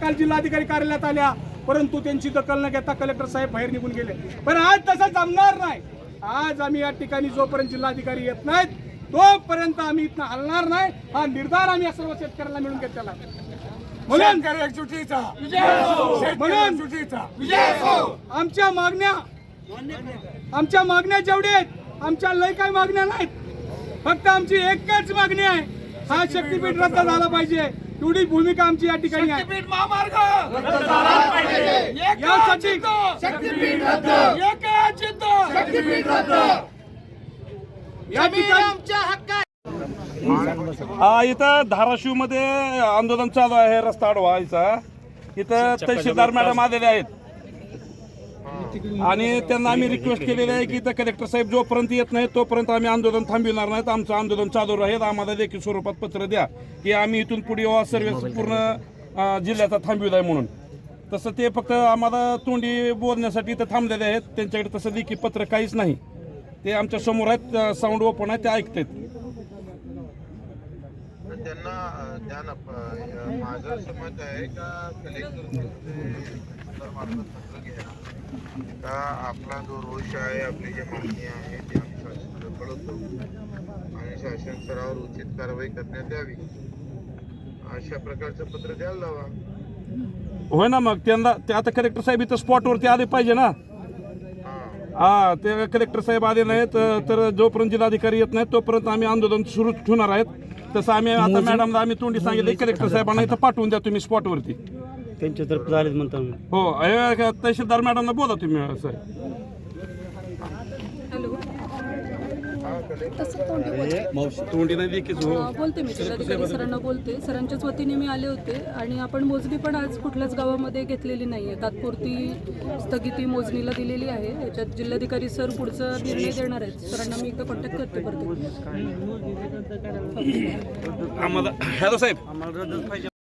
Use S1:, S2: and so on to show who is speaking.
S1: काल जिल्हाधिकारी कार्यालयात आल्या परंतु त्यांची दखल न घेता कलेक्टर साहेब बाहेर निघून गेले. पण आज तसं जमणार नाही. आज आम्ही या ठिकाणी जोपर्यंत जिल्हाधिकारी येत नाहीत तोपर्यंत आम्ही इथं हलणार नाही. हा निर्धार आम्ही या सर्व शेतकऱ्यांना मिळून घेतलेला. म्हणून म्हणून आमच्या मागण्या आमच्या मागण्या जेवढ्या आहेत आमच्या लय काही मागण्या नाहीत. फक्त आमची एकच मागणी आहे. हा शक्तीपीठ रद्द झाला पाहिजे. एवढी भूमिका आमची या ठिकाणी आहे. यासाठी
S2: हा इथं धाराशिवमध्ये आंदोलन चालू आहे रस्ता अडवायचा. इथं तहसीलदार मॅडम आलेले आहेत. आणि त्यांना आम्ही रिक्वेस्ट केलेली आहे की इथं कलेक्टर साहेब जोपर्यंत येत नाही तोपर्यंत आम्ही आंदोलन थांबविणार नाहीत. आमचं आंदोलन चालू राहील. आम्हाला देखील स्वरूपात पत्र द्या की आम्ही इथून पुढे वा सर्व्हिस पूर्ण जिल्ह्याचा थांबवित आहे म्हणून. तसं ते फक्त आम्हाला तोंडी बोलण्यासाठी इथं थांबलेले आहेत. त्यांच्याकडे तसं लेखी पत्र काहीच नाही. ते आमच्यासमोर आहेत साऊंड ओपन आहे ते ऐकतात.
S3: आहेत त्यांना त्या माझं असं मत आहे का कलेक्टर घ्या? का आपला जो रोष आहे आपली जी मागणी आहे ती आम्ही शासनाला कळवतो आणि शासन स्तरावर उचित कारवाई करण्यात यावी अशा प्रकारचं पत्र द्यायला लावा.
S2: होय ना मग त्यांना ते आता कलेक्टर साहेब इथं स्पॉटवरती आले पाहिजे ना.
S3: हा
S2: ते कलेक्टर साहेब आले नाहीत तर जोपर्यंत जिल्हाधिकारी येत नाहीत तोपर्यंत आम्ही आंदोलन सुरू ठेवणार आहेत. तसं आम्ही आता मॅडमला आम्ही तोंडी सांगितलं कलेक्टर साहेबांना इथं पाठवून द्या तुम्ही स्पॉटवरती
S4: त्यांच्या तर्फे झालेत म्हणतो
S2: हो हे तहसीलदार मॅडमला बोला तुम्ही असं
S5: हॅलो. तसं तोंडी बोलते.
S2: हो.
S5: बोलते मी जिल्हाधिकारी सरांना बोलते. सरांच्याच वतीने मी आले होते आणि आपण मोजणी पण आज कुठल्याच गावामध्ये घेतलेली नाही आहे. तात्पुरती स्थगिती मोजणीला दिलेली आहे. याच्यात जिल्हाधिकारी सर पुढचा निर्णय देणार आहेत. सरांना मी एकदा कॉन्टॅक्ट करते परत
S2: आम्हाला हॅलो साहेब.
S4: आम्हाला रद्दच पाहिजे.